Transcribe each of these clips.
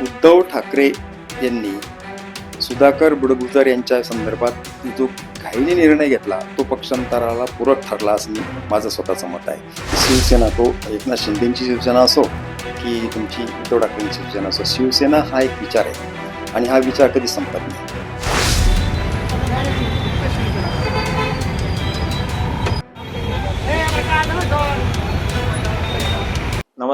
उद्धव ठाकरे यांनी सुधाकर बुडगुजर यांच्या संदर्भात जो घाईने निर्णय घेतला तो पक्षांतराला पूरक ठरला असं माझं स्वतःचं मत आहे. शिवसेना तो एकनाथ शिंदेची शिवसेना असो की तुमची उद्धव ठाकरेंची शिवसेना असो शिवसेना हा एक विचार आहे आणि हा विचार कधी संपत नाही.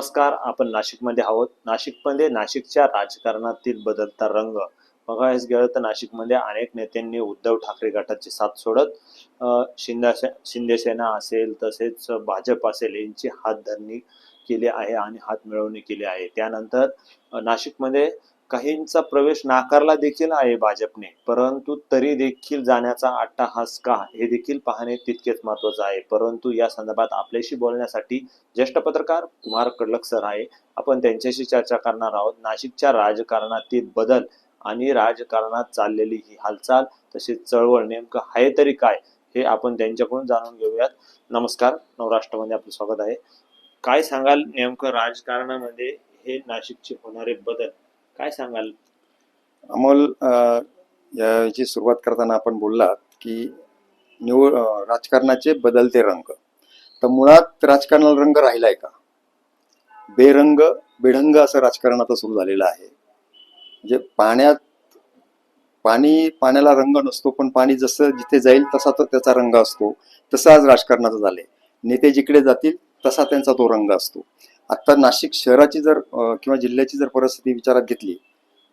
नमस्कार आपण नाशिकमध्ये आहोत. नाशिकमध्ये नाशिकच्या राजकारणातील बदलता रंग. बघायच गेलं तर नाशिकमध्ये अनेक नेत्यांनी उद्धव ठाकरे गटाची साथ सोडत अ, शिंदेसेना असेल तसेच भाजप असेल यांची हातधरणी केली आहे आणि हात मिळवणी केली आहे. त्यानंतर नाशिकमध्ये काहींचा प्रवेश नाकारला देखील आहे भाजपने परंतु तरी देखील जाण्याचा अट्टाहास का हे देखील पाहणे तितकेच महत्वाचं आहे. परंतु या संदर्भात आपल्याशी बोलण्यासाठी ज्येष्ठ पत्रकार कुमार कडलक सर आहे. आपण त्यांच्याशी चर्चा करणार आहोत. नाशिकच्या राजकारणातील बदल आणि राजकारणात चाललेली ही हालचाल तसेच चळवळ नेमकं आहे तरी काय हे आपण त्यांच्याकडून जाणून घेऊयात. नमस्कार. नवराष्ट्रामध्ये आपलं स्वागत आहे. काय सांगाल नेमकं राजकारणामध्ये हे नाशिकचे होणारे बदल? काय सांगाल? अमोल याची सुरुवात करताना आपण बोललात की निवड राजकारणाचे बदलते रंग. तर मुळात राजकारणाला रंग राहिलाय का? बेरंग बेढंग असं राजकारण आता सुरू झालेलं आहे. म्हणजे पाण्यात पाणी पाण्याला रंग नसतो पण पाणी जसं जिथे जाईल तसा तो त्याचा रंग असतो. तसं आज राजकारणाचं झालंय. नेते जिकडे जातील तसा त्यांचा तो रंग असतो. आत्ता नाशिक शहराची जर किंवा जिल्ह्याची जर परिस्थिती विचारात घेतली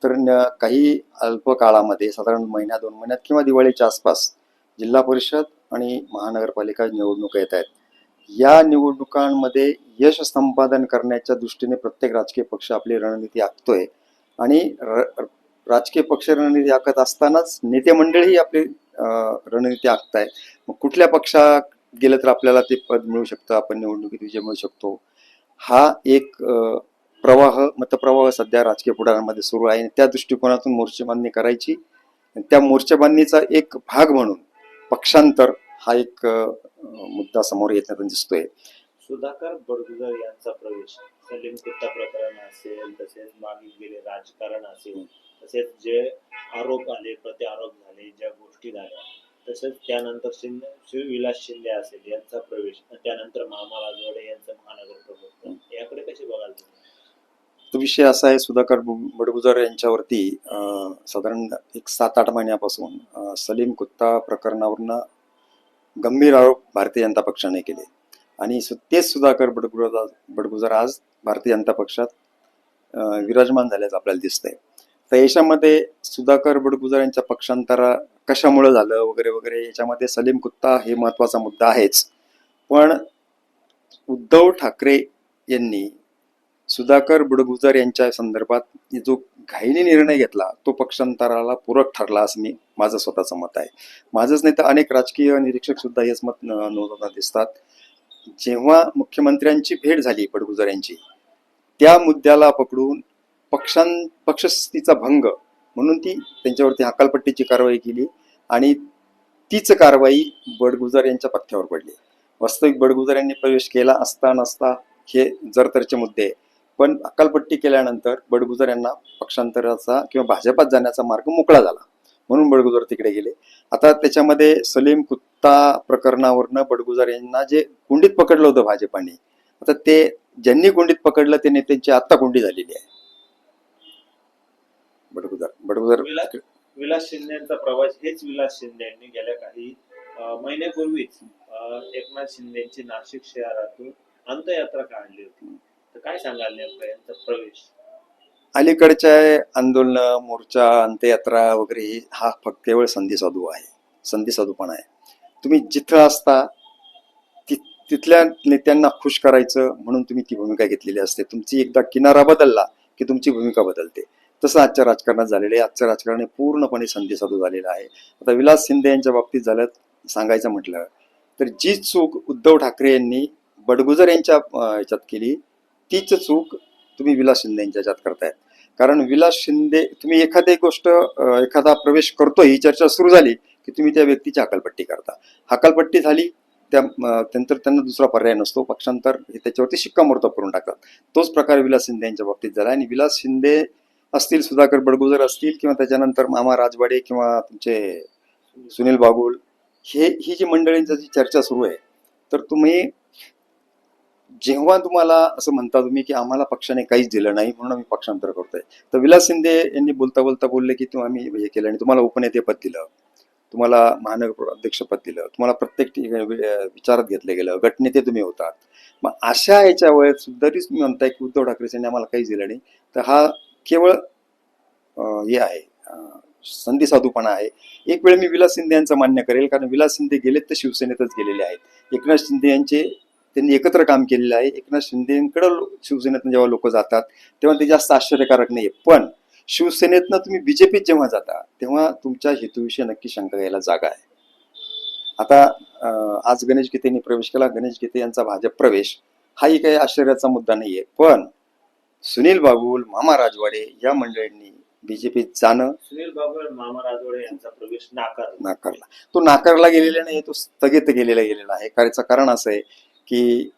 तर न- काही अल्प काळामध्ये साधारण महिन्या दोन महिन्यात किंवा दिवाळीच्या आसपास जिल्हा परिषद आणि महानगरपालिका निवडणुका येत आहेत. या निवडणुकांमध्ये यश संपादन करण्याच्या दृष्टीने प्रत्येक राजकीय पक्ष आपली रणनीती आखतोय आणि र- राजकीय पक्ष रणनीती आखत असतानाच नेते मंडळी आपली रणनीती आखताय. मग कुठल्या पक्षात गेलं तर आपल्याला ते पद मिळू शकतं आपण निवडणुकीत विजय मिळू शकतो. हा एक प्रवाह मतप्रवाह सध्या राजकीय पुढाऱ्यांमध्ये सुरू आहे आणि त्या दृष्टिकोनातून मोर्चेबांधणी करायची. आणि त्या मोर्चेबांधणीचा एक भाग म्हणून पक्षांतर हा एक मुद्दा समोर येताना दिसतोय. सुधाकर बडगुजर यांचा प्रवेश. सलीम कुत्ता प्रकरण असेल तसेच मागे गेले राजकारण असेल तसेच जे आरोप आले प्रत्यारोप झाले ज्या गोष्टी झाल्या तसेच त्यानंतर शिंदे शिवविलास शिंदे असेल यांचा प्रवेश. आणि त्यानंतर मामा राजवाडे यांचा महानगर प्रमुख याकडे कसे बघाल तुम्ही तो विषय असा आहे सुधाकर बडगुजर यांच्यावरती साधारण एक सात आठ महिन्यापासून सलीम कुत्ता प्रकरणावरनं गंभीर आरोप भारतीय जनता पक्षाने केले. आणि तेच सुधाकर बडगुजर बडगुजर आज भारतीय जनता पक्षात विराजमान झाल्याचं आपल्याला दिसतंय. तर याच्यामध्ये सुधाकर बडगुजर यांच्या पक्षांतरा कशामुळे झालं वगैरे वगैरे याच्यामध्ये सलीम कुत्ता हे महत्त्वाचा मुद्दा आहेच. पण उद्धव ठाकरे यांनी सुधाकर बुडगुजर यांच्या संदर्भात जो घाईने निर्णय घेतला तो पक्षांतराला पूरक ठरला असं मी माझं स्वतःचं मत आहे माझंच नाही तर अनेक राजकीय निरीक्षक सुद्धा हेच मत न- नोंदवताना दिसतात जेव्हा मुख्यमंत्र्यांची भेट झाली बडगुजर यांची त्या मुद्द्याला पकडून पक्षां पक्षस्थितीचा भंग म्हणून ती त्यांच्यावरती हकालपट्टीची कारवाई केली आणि तीच कारवाई बडगुजर यांच्या पथ्यावर पडली वास्तविक बडगुजर यांनी प्रवेश केला असता नसता हे जरतरचे मुद्दे आहे. पण अक्कलपट्टी केल्यानंतर बडगुजर यांना पक्षांतराचा किंवा भाजपात जाण्याचा मार्ग मोकळा झाला. म्हणून बडगुजर तिकडे गेले. आता त्याच्यामध्ये सलीम कुत्ता प्रकरणावरनं बडगुजर यांना जे कुंडीत पकडलं होतं भाजपाने आता ते ज्यांनी कुंडीत पकडलं ते नेत्यांची आत्ता कुंडी झालेली आहे. बडगुजर बडगुजर विलास शिंदे यांचा प्रवास हेच विलास शिंदे यांनी गेल्या काही महिन्यापूर्वीच एकनाथ शिंदेची नाशिक शहरातून अंत्ययात्रा काढली होती. तर काय सांगाल नेमकं यांचा प्रवेश? अलीकडच्या आंदोलन मोर्चा अंत्ययात्रा वगैरे हा फक्त केवळ संधी साधू आहे. संधी साधूपणा आहे. तुम्ही जिथं असता ति- तिथल्या नेत्यांना खुश करायचं म्हणून तुम्ही ती भूमिका घेतलेली असते. तुमची एकदा किनारा बदलला की तुमची भूमिका बदलते. तसं आजच्या राजकारणात झालेलं आहे. आजच्या राजकारण हे पूर्णपणे संधी साधू झालेलं आहे. आता विलास शिंदे यांच्या बाबतीत झालं सांगायचं म्हटलं तर जी चूक उद्धव ठाकरे यांनी बडगुजर यांच्या याच्यात केली तीच चूक तुम्ही विलास शिंदे यांच्या ह्याच्यात करतायत. कारण विलास शिंदे तुम्ही एखादी गोष्ट एखादा प्रवेश करतो ही चर्चा सुरू झाली की तुम्ही त्या व्यक्तीची हकालपट्टी करता. हकालपट्टी झाली त्या त्यानंतर त्यांना दुसरा पर्याय नसतो पक्षांतर हे त्याच्यावरती शिक्कामोर्तब करून टाकतात. तोच प्रकार विलास शिंदे यांच्या बाबतीत झाला आणि विलास शिंदे असतील सुधाकर बडगुजर असतील किंवा त्याच्यानंतर मामा राजवाडे किंवा तुमचे सुनील बागुल हे ही जी मंडळींची जी चर्चा सुरू आहे तर तुम्ही जेव्हा तुम्हाला असं म्हणता तुम्ही की आम्हाला पक्षाने काहीच दिलं नाही म्हणून आम्ही पक्षांतर करतोय. तर विलास शिंदे यांनी बोलता बोलता बोलले की तुम्ही आम्ही हे केलं आणि तुम्हाला उपनेतेपद दिलं तुम्हाला महानगर अध्यक्षपद दिलं तुम्हाला प्रत्येक विचारात घेतलं गेलं गटनेते तुम्ही होतात. मग अशा याच्या वेळेत सुद्धा तुम्ही म्हणताय की उद्धव ठाकरे यांनी आम्हाला काहीच दिलं नाही. तर हा केवळ हे आहे संधी साधूपणा आहे. एक वेळ मी विलास शिंदे यांचं मान्य करेल कारण विलास शिंदे गेलेत तर शिवसेनेतच गेलेले आहेत. एकनाथ शिंदे यांचे त्यांनी एकत्र काम केलेलं आहे. एकनाथ शिंदेकडे शिवसेनेतून जेव्हा लोक जातात तेव्हा ते जास्त आश्चर्यकारक नाहीये. पण शिवसेनेतनं तुम्ही बीजेपीत जेव्हा जाता तेव्हा तुमच्या हेतूविषयी नक्की शंका घ्यायला जागा आहे. आता आज गणेश गीतेंनी प्रवेश केला. गणेश गीते यांचा भाजप प्रवेश हाही काही आश्चर्याचा मुद्दा नाहीये. पण सुनील बाबूल मामा राजवाडे या मंडळींनी बीजेपीत जाणं सुनील बाबू मामा राजवाडे यांचा प्रवेश नाकारला. नाकारला. तो नाकारला गेलेला नाही तो स्थगित गेलेला गेलेला आहे. कारण असं आहे की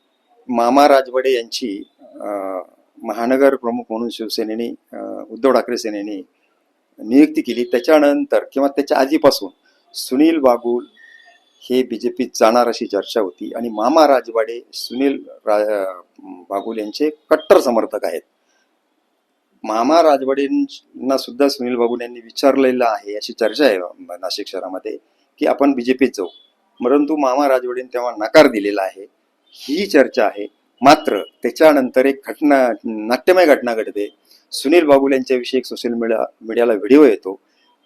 मामा राजवाडे यांची महानगर प्रमुख म्हणून शिवसेनेने उद्धव ठाकरे सेनेने नियुक्ती केली. त्याच्यानंतर किंवा त्याच्या आधीपासून सुनील बागुल हे बी जे पीत जाणार अशी चर्चा होती आणि मामा राजवाडे सुनील रा बागुल यांचे कट्टर समर्थक आहेत. मामा राजवाडेंना सुद्धा सुनील बागुल यांनी विचारलेलं आहे अशी चर्चा आहे नाशिक शहरामध्ये की आपण बी जे पीत जाऊ परंतु मामा राजवाडेंनी तेव्हा नकार दिलेला आहे. ही चर्चा आहे. मात्र त्याच्यानंतर एक घटना नाट्यमय घटना घडते. सुनील बाबूल यांच्याविषयी एक सोशल मीडिया मीडियाला व्हिडिओ येतो.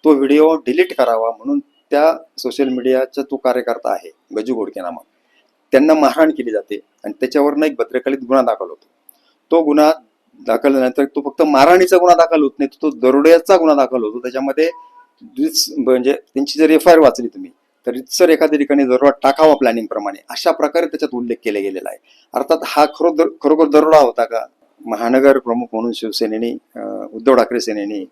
तो व्हिडिओ डिलीट करावा म्हणून त्या सोशल मीडियाचा तो कार्यकर्ता आहे गजू घोडके नामक. त्यांना मारहाण केली जाते आणि त्याच्यावरनं एक भद्रकालीत गुन्हा दाखल होतो. तो गुन्हा दाखल झाल्यानंतर तो फक्त मारहाणीचा गुन्हा दाखल होत नाही तो दरोड्याचा गुन्हा दाखल होतो. त्याच्यामध्ये म्हणजे त्यांची जर एफ आय आर वाचली तुम्ही तर रितसर एखाद्या ठिकाणी दरोडा टाकावा प्लॅनिंग प्रमाणे. अशा प्रकारे त्याच्यात उल्लेख केला गेलेला आहे. अर्थात हा खरोखर खरोखर दरोडा होता का? महानगर प्रमुख म्हणून शिवसेनेने उद्धव ठाकरे सेनेने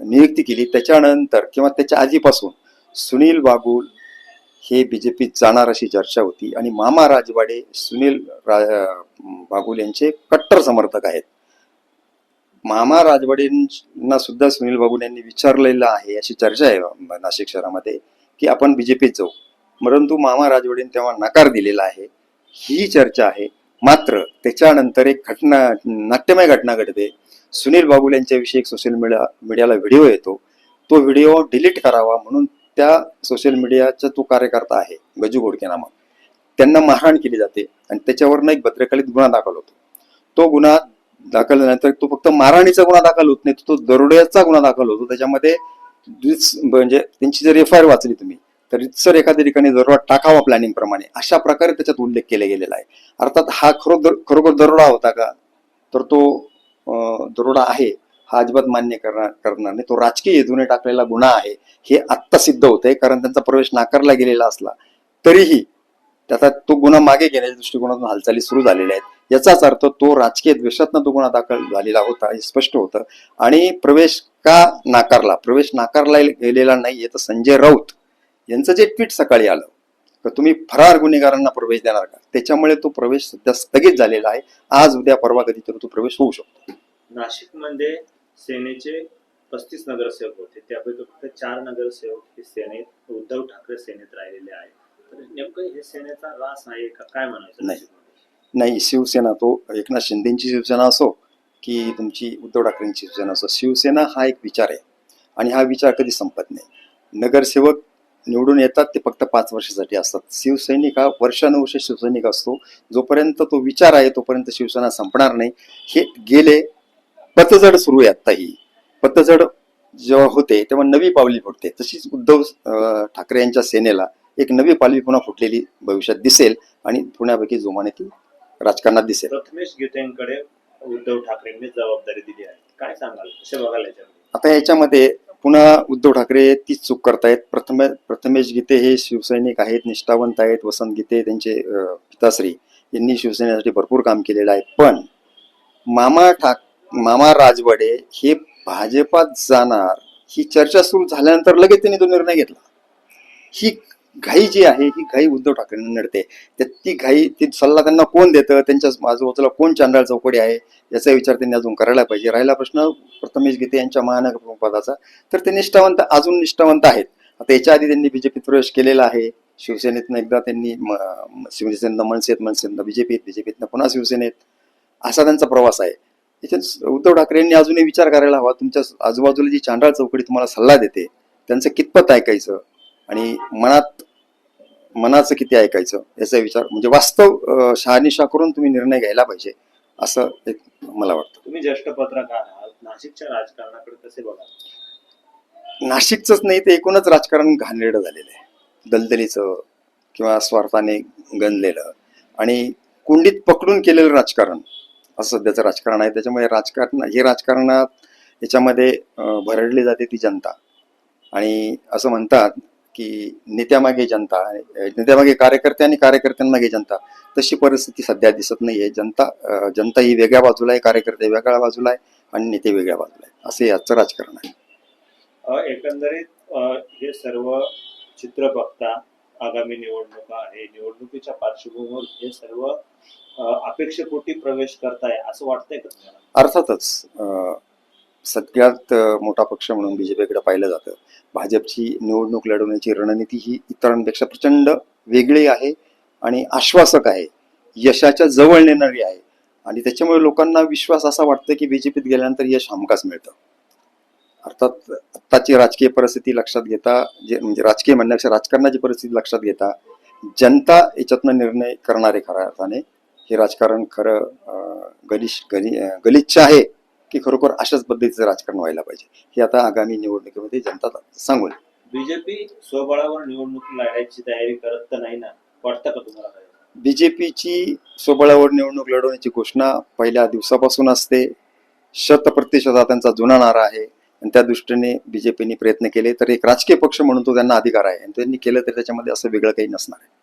नियुक्ती केली. त्याच्यानंतर किंवा त्याच्या आधीपासून सुनील बागुल हे बीजेपीत जाणार अशी चर्चा होती. आणि मामा राजवाडे सुनील रा बागुल यांचे कट्टर समर्थक आहेत. मामा राजवाडेंना सुद्धा सुनील बागुल यांनी विचारलेलं आहे अशी चर्चा आहे नाशिक शहरामध्ये. की आपण बीजेपीत जाऊ परंतु मामा राजवाडेंनी तेव्हा नकार दिलेला आहे. ही चर्चा आहे. मात्र त्याच्यानंतर एक घटना नाट्यमय घटना घडते. सुनील बाबूल यांच्याविषयी एक सोशल मीडिया मीडियाला व्हिडिओ येतो. तो व्हिडिओ डिलीट करावा म्हणून त्या सोशल मीडियाचा तो कार्यकर्ता आहे गजू घोडके नामक. त्यांना मारहाण केली जाते आणि त्याच्यावरनं एक भद्रकालीत गुन्हा दाखल होतो. तो गुन्हा दाखल झाल्यानंतर तो फक्त मारहाणीचा गुन्हा दाखल होत नाही तो दरोड्याचा गुन्हा दाखल होतो. त्याच्यामध्ये म्हणजे त्यांची जर एफ आय आर वाचली तुम्ही तर रितसर एखाद्या ठिकाणी दरोडा टाकावा प्लॅनिंग प्रमाणे अशा प्रकारे त्याच्यात उल्लेख केला गेलेला आहे. अर्थात हा खरोखर खरोखर दरोडा होता का? तर तो दरोडा आहे हा अजिबात मान्य करणार करणार नाही. तो राजकीय हेतूने टाकलेला गुन्हा आहे हे आत्ता सिद्ध होत आहे कारण त्यांचा प्रवेश नाकारला गेलेला असला तरीही त्याचा तो गुन्हा मागे घेण्याच्या दृष्टिकोनातून हालचाली सुरू झालेल्या आहेत. याचाच अर्थ तो राजकीय द्वेषातनं तो गुन्हा दाखल झालेला होता हे स्पष्ट होतं. आणि प्रवेश का नाकारला? प्रवेश नाकारला गेलेला नाहीये तर संजय राऊत यांचं जे ट्विट सकाळी आलं तर तुम्ही फरार गुन्हेगारांना प्रवेश देणार का? त्याच्यामुळे तो प्रवेश सध्या स्थगित झालेला आहे. आज उद्या परवा कधीतरी तो प्रवेश होऊ शकतो. नाशिकमध्ये सेनेचे पस्तीस नगरसेवक होते. त्यापैकी फक्त चार नगरसेवक हे सेनेत उद्धव ठाकरे सेनेत राहिलेले आहेत. तर नेमकं हे सेनेचा रास आहे का? काय म्हणायचं नाही. नाही शिवसेना तो एकनाथ शिंदेची शिवसेना असो की तुमची उद्धव ठाकरेंची शिवसेना असो शिवसेना हा एक विचार आहे. आणि हा विचार कधी संपत नाही. नगरसेवक निवडून येतात ते फक्त पाच वर्षासाठी असतात. शिवसैनिक हा वर्षानुवर्ष शिवसैनिक असतो. जोपर्यंत तो विचार आहे तोपर्यंत शिवसेना संपणार नाही. हे गेले पतझड सुरू आहे आत्ताही. पतझड जेव्हा होते तेव्हा नवी पावली फुटते. तशीच उद्धव ठाकरे यांच्या सेनेला एक नवी पालवी पुन्हा फुटलेली भविष्यात दिसेल. आणि पुण्यापैकी जोमाने ती राजकारणात दिसेल. प्रथमेश गीतेंकडे उद्धव ठाकरेंनी जबाबदारी दिली आहे. काय सांगाल? कसे बघायला आता याच्यामध्ये पुन्हा उद्धव ठाकरे तीच चूक करतायत. प्रथम प्रथमेश गीते हे शिवसैनिक आहेत निष्ठावंत आहेत. वसंत गीते त्यांचे पिताश्री यांनी शिवसेनेसाठी भरपूर काम केलेलं आहे. पण मामा ठाक मामा राजवाडे हे भाजपात जाणार ही चर्चा सुरू झाल्यानंतर लगेच त्यांनी तो निर्णय घेतला. ही घाई जी आहे ही घाई उद्धव ठाकरेंना नडते. तर ती घाई ती सल्ला त्यांना कोण देतं? त्यांच्या आजूबाजूला कोण चांडाळ चौकडी आहे? याचा विचार त्यांनी अजून करायला पाहिजे. राहिला प्रश्न प्रथमेश गीते यांच्या महानगर पदाचा तर ते निष्ठावंत अजून निष्ठावंत आहेत. आता याच्या आधी त्यांनी बीजेपीत प्रवेश केलेला आहे. शिवसेनेतनं एकदा त्यांनी म- शिवसेनेनं मनसेत मनसेनं बीजेपीत बीजेपीतनं पुन्हा शिवसेनेत. असा त्यांचा प्रवास आहे. त्याच्यात उद्धव ठाकरे यांनी अजूनही विचार करायला हवा. तुमच्या आजूबाजूला जी चांडाळ चौकडी तुम्हाला सल्ला देते त्यांचं कितपत ऐकायचं? आणि मनात मनाचं किती ऐकायचं याचा विचार म्हणजे वास्तव शहानिशा करून तुम्ही निर्णय घ्यायला पाहिजे असं एक मला वाटतं. तुम्ही ज्येष्ठ पत्रकार आहात नाशिकच्या राजकारणाकडे कसे बघा नाशिकचंच नाही ते एकूणच राजकारण घाणेरडं झालेलं आहे. दलदलीचं किंवा स्वार्थाने गणलेलं. आणि कुंडीत पकडून केलेलं राजकारण असं सध्याचं राजकारण आहे. त्याच्यामुळे राजकारण हे राजकारणात याच्यामध्ये भरडली जाते ती जनता. आणि असं म्हणतात की नेत्यामागे जनता नेत्यामागे कार्यकर्ते आणि कार्यकर्त्यांमागे जनता तशी परिस्थिती सध्या दिसत नाहीये. जनता जनता ही वेगळ्या बाजूला आहे कार्यकर्ते वेगळ्या बाजूला आहे आणि नेते वेगळ्या बाजूला आहे असं याचं राजकारण आहे. एकंदरीत हे सर्व चित्र बघता आगामी निवडणुका आहे. निवडणुकीच्या पार्श्वभूमीवर हे सर्व अपेक्षेपोटी प्रवेश करताय असं वाटतंय का अर्थातच अं, सगळ्यात मोठा पक्ष म्हणून बी जेपीकडं पाहिलं जातं. भाजपची निवडणूक लढवण्याची रणनीती ही इतरांपेक्षा प्रचंड वेगळी आहे आणि आश्वासक आहे. यशाच्या जवळ नेणारी आहे. आणि त्याच्यामुळे लोकांना विश्वास असा वाटतो की बीजेपीत गेल्यानंतर यश हमखास मिळतं. अर्थात आत्ताची राजकीय परिस्थिती लक्षात घेता जे म्हणजे राजकीय म्हणण्यापेक्षा राजकारणाची परिस्थिती लक्षात घेता जनता याच्यातनं निर्णय करणारे खऱ्या अर्थाने. हे राजकारण खरं गलिश गली गलिच्छ आहे. की खरोखर अशाच पद्धतीचं राजकारण व्हायला पाहिजे. हे आता आगामी निवडणुकीमध्ये जनता सांगून. बीजेपी स्वबळावर निवडणूक लढायची तयारी करत तर नाही ना? वाटतं का तुम्हाला? बीजेपीची स्वबळावर निवडणूक लढवण्याची घोषणा पहिल्या दिवसापासून असते. शत प्रतिशत त्यांचा जुना नारा आहे. आणि त्या दृष्टीने बीजेपीने प्रयत्न केले तर एक राजकीय पक्ष म्हणून तो त्यांना अधिकार आहे. आणि त्यांनी केलं तर त्याच्यामध्ये असं वेगळं काही नसणार आहे.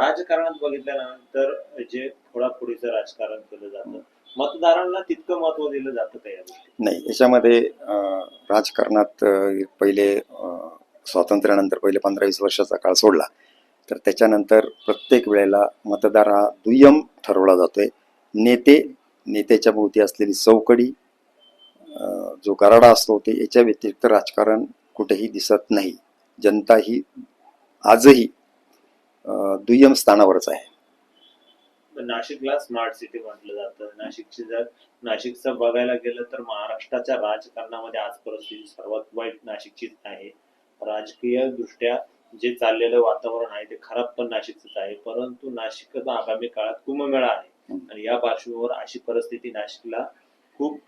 राजकारणात बघितल्यानंतर जे फोडाफोडीचं राजकारण केलं जातं मतदारांना तितकं महत्त्व दिलं जातं नाही याच्यामध्ये राजकारणात पहिले स्वातंत्र्यानंतर पहिले पंधरा वीस वर्षाचा काळ सोडला तर त्याच्यानंतर प्रत्येक वेळेला मतदार हा दुय्यम ठरवला जातोय. नेते नेत्याच्या भोवती असलेली चौकडी जो गराडा असतो ते याच्या व्यतिरिक्त राजकारण कुठेही दिसत नाही. जनता ही आजही दुय्यम स्थानावरच आहे. नाशिकला स्मार्ट सिटी म्हटलं जातं. नाशिकची जर नाशिकचं बघायला गेलं तर महाराष्ट्राच्या राजकारणामध्ये आज परिस्थिती सर्वात वाईट नाशिकचीच आहे. राजकीय दृष्ट्या जे चाललेलं वातावरण आहे ते खराब पण नाशिकच आहे. परंतु नाशिकचा आगामी काळात कुंभमेळा आहे. आणि या पार्श्वभूमीवर अशी परिस्थिती नाशिकला खूप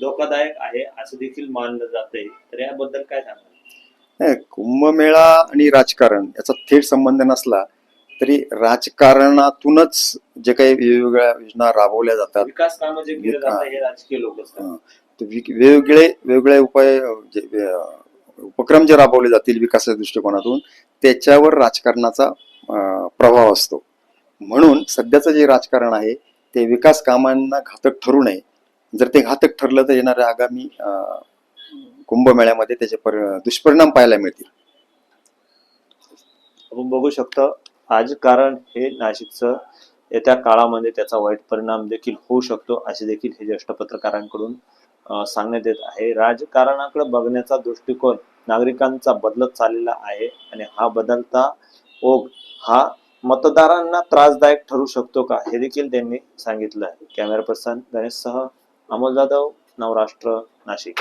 धोकादायक आहे असं देखील मानलं जातंय. तर याबद्दल काय सांगाल? कुंभमेळा आणि राजकारण याचा थेट संबंध नसला तरी राजकारणातूनच जे काही वेगवेगळ्या योजना राबवल्या जातात. विकास कामं जे केले विका- जातात हे. राजकीय लोक असतात. अं, तर विक- वेगवेगळे वेगवेगळे उपाय अं, जे अं, उपक्रम जे राबवले जातील विकासाच्या दृष्टिकोनातून त्याच्यावर राजकारणाचा अं, प्रभाव असतो. म्हणून सध्याचं जे राजकारण आहे ते विकास कामांना घातक ठरू नये. जर ते घातक ठरलं तर येणाऱ्या आगामी अं, कुंभमेळ्यामध्ये त्याचे पर- दुष्परिणाम पाहायला मिळतील. आपण बघू शकतो राजकारण हे नाशिकचं येत्या काळामध्ये त्याचा वाईट परिणाम देखील होऊ शकतो असे देखील हे ज्येष्ठ पत्रकारांकडून सांगण्यात येत आहे. राजकारणाकडे बघण्याचा दृष्टिकोन नागरिकांचा बदलत चाललेला आहे आणि हा बदलता ओघ हा मतदारांना त्रासदायक ठरू शकतो का हे देखील त्यांनी सांगितलं आहे. कॅमेरा पर्सन गणेशसह अमोल जाधव नवराष्ट्र नाशिक.